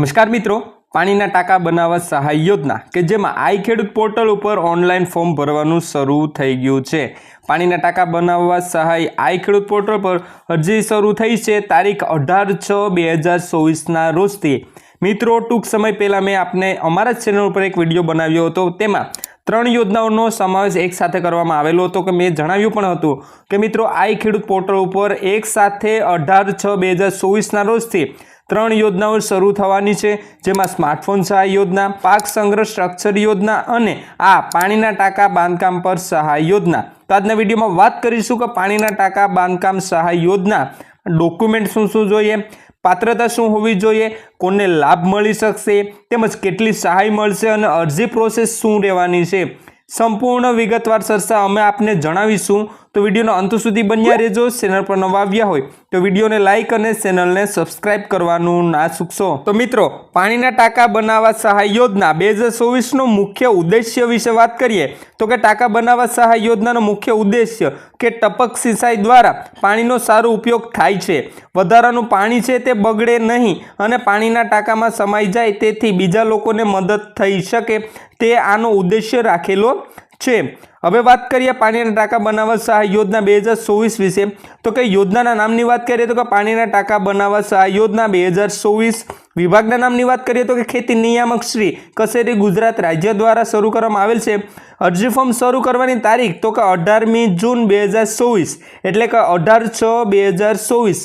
નમસ્કાર મિત્રો. પાણીના ટાંકા બનાવવા સહાય યોજના કે જેમાં આઈ ખેડૂત પોર્ટલ ઉપર ઓનલાઈન ફોર્મ ભરવાનું શરૂ થઈ ગયું છે. પાણીના ટાંકા બનાવવા સહાય આઈ ખેડૂત પોર્ટલ પર અરજી શરૂ થઈ છે તારીખ અઢાર છ બે હજાર ચોવીસના રોજથી. મિત્રો, ટૂંક સમય પહેલાં મેં આપને અમારા જ ચેનલ ઉપર એક વીડિયો બનાવ્યો હતો. તેમાં ત્રણ યોજનાઓનો સમાવેશ એક સાથે કરવામાં આવેલો હતો કે મેં જણાવ્યું પણ હતું કે મિત્રો, આઈ ખેડૂત પોર્ટલ ઉપર એક સાથે અઢાર છ બે હજાર ચોવીસના રોજથી ત્રણ યોજનાઓ શરૂ થવાની છે, જેમાં સ્માર્ટફોન સહાય યોજના, પાક સંગ્રહ સ્ટ્રક્ચર યોજના અને આ પાણીના ટાંકા બાંધકામ પર સહાય યોજના. તો આજના વિડીયોમાં વાત કરીશું કે પાણીના ટાંકા બાંધકામ સહાય યોજના ડોક્યુમેન્ટ શું શું જોઈએ, પાત્રતા શું હોવી જોઈએ, કોને લાભ મળી શકશે, તેમજ કેટલી સહાય મળશે અને અરજી પ્રોસેસ શું રહેવાની છે. સંપૂર્ણ વિગતવાર ચર્ચા અમે આપને જણાવીશું. તો વિડીયોનો અંત સુધી બન્યા રહેજો. ચેનલ પર નવા આવ્યા હોય તો વિડીયોને લાઇક અને ચેનલને સબસ્ક્રાઇબ કરવાનું ના ચૂકશો તો મિત્રો પાણીના ટાંકા બનાવવા સહાય યોજના બે હજાર ચોવીસનો મુખ્ય ઉદ્દેશ્ય વિશે વાત કરીએ તો કે ટાંકા બનાવવા સહાય યોજનાનો મુખ્ય ઉદ્દેશ્ય કે ટપક સિંચાઈ દ્વારા પાણીનો સારો ઉપયોગ થાય છે. વધારાનું પાણી છે તે બગડે નહીં અને પાણીના ટાંકામાં સમાઈ જાય તેથી બીજા લોકોને મદદ થઈ શકે તે આનો ઉદ્દેશ્ય રાખેલો છે. હવે વાત કરીએ પાણીના ટાંકા બનાવવા સહાય યોજના બે હજાર ચોવીસ વિશે. તો કે યોજનાના નામની વાત કરીએ તો કે પાણીના ટાંકા બનાવવા સહાય યોજના બે હજાર ચોવીસ વિભાગના નામની વાત કરીએ તો કે ખેતી નિયામક શ્રી કચેરી ગુજરાત રાજ્ય દ્વારા શરૂ કરવામાં આવેલ છે. અરજી ફોર્મ શરૂ કરવાની તારીખ તો કે અઢારમી જૂન બે હજાર ચોવીસ એટલે કે અઢાર છ બે હજાર ચોવીસ.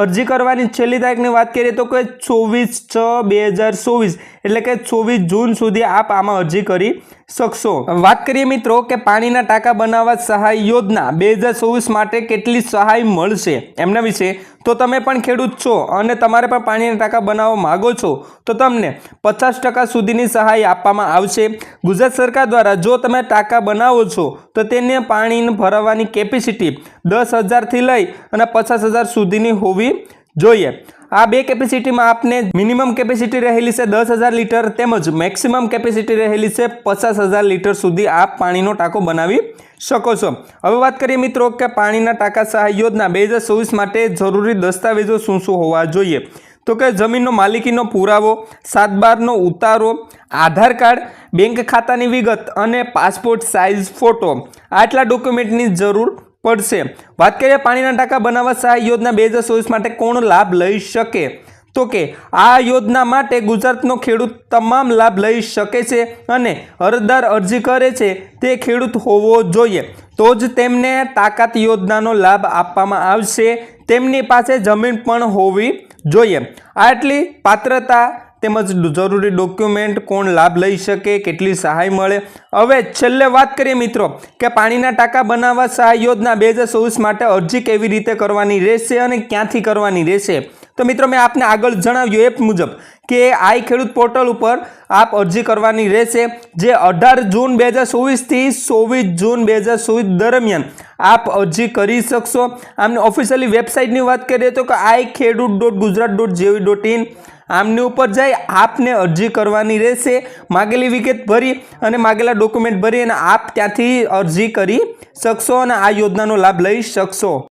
અરજી કરવાની છેલ્લી તારીખની વાત કરીએ તો કે ચોવીસ છ બે હજાર ચોવીસ એટલે કે ચોવીસ જૂન સુધી આપ આમાં અરજી કરી શકશો. વાત કરીએ મિત્રો કે પાણીના ટાંકા બનાવવા સહાય યોજના બે માટે કેટલી સહાય મળશે? એમના વિશે તો તમે પણ ખેડૂત છો અને તમારે પણ પાણીના ટાંકા બનાવવા માગો છો, તો તમને પચાસ ટકા સુધીની સહાય આપવામાં આવશે. ગુજરાત સરકાર દ્વારા જો તમે ટાંકા બનાવો છો, તો તેને પાણીને ભરાવવાની કેપેસિટી દસ હજારથી લઈ અને પચાસ હજાર સુધીની હોવી જોઈએ. આ બે કેપેસિટીમાં આપને મિનિમમ કેપેસિટી રહેલી છે દસ હજાર લીટર તેમજ મેક્સિમમ કેપેસિટી રહેલી છે પચાસ હજાર લીટર સુધી આપ પાણીનો ટાંકો બનાવી શકો છો. હવે વાત કરીએ મિત્રો કે પાણીના ટાંકા સહાય યોજના બે હજાર ચોવીસ માટે જરૂરી દસ્તાવેજો શું શું હોવા જોઈએ? તો કે જમીનનો માલિકીનો પુરાવો સાત બારનો ઉતારો, આધાર કાર્ડ, બેંક ખાતાની વિગત અને પાસપોર્ટ સાઇઝ ફોટો. આટલા ડોક્યુમેન્ટની જરૂર પડશે. વાત કરીએ પાણીના ટાંકા બનાવવા સહાય યોજના બે હજાર ચોવીસ માટે કોણ લાભ લઈ શકે? તો કે આ યોજના માટે ગુજરાતનો ખેડૂત તમામ લાભ લઈ શકે છે અને અરજદાર અરજી કરે છે તે ખેડૂત હોવો જોઈએ. તો જ તેમને તાકાત યોજનાનો લાભ આપવામાં આવશે. તેમની પાસે જમીન પણ હોવી જોઈએ. આટલી પાત્રતા તેમજ જરૂરી ડોક્યુમેન્ટ કોણ લાભ લઈ શકે, કેટલી સહાય મળે? હવે છેલ્લે વાત કરીએ મિત્રો કે પાણીના ટાંકા બનાવવા સહાય યોજના બે હજાર ચોવીસ માટે અરજી કેવી રીતે કરવાની રહેશે અને ક્યાંથી કરવાની રહેશે? તો મિત્રો મેં આપને આગળ જણાવ્યું એ મુજબ કે આઈ ખેડૂત પોર્ટલ ઉપર આપ અરજી કરવાની રહેશે, જે અઢાર જૂન બે હજાર ચોવીસથી ચોવીસ જૂન બે હજાર ચોવીસ દરમિયાન આપ અરજી કરી શકશો. આમને ઓફિશિયલી વેબસાઇટની વાત કરીએ તો કે i Khedut dot Gujarat dot gov dot in આમની ઉપર જઈ આપને અરજી કરવાની રહેશે. માગેલી વિગત ભરી અને માગેલા ડોક્યુમેન્ટ ભરી અને આપ ત્યાંથી અરજી કરી શકશો અને આ યોજનાનો લાભ લઈ શકશો.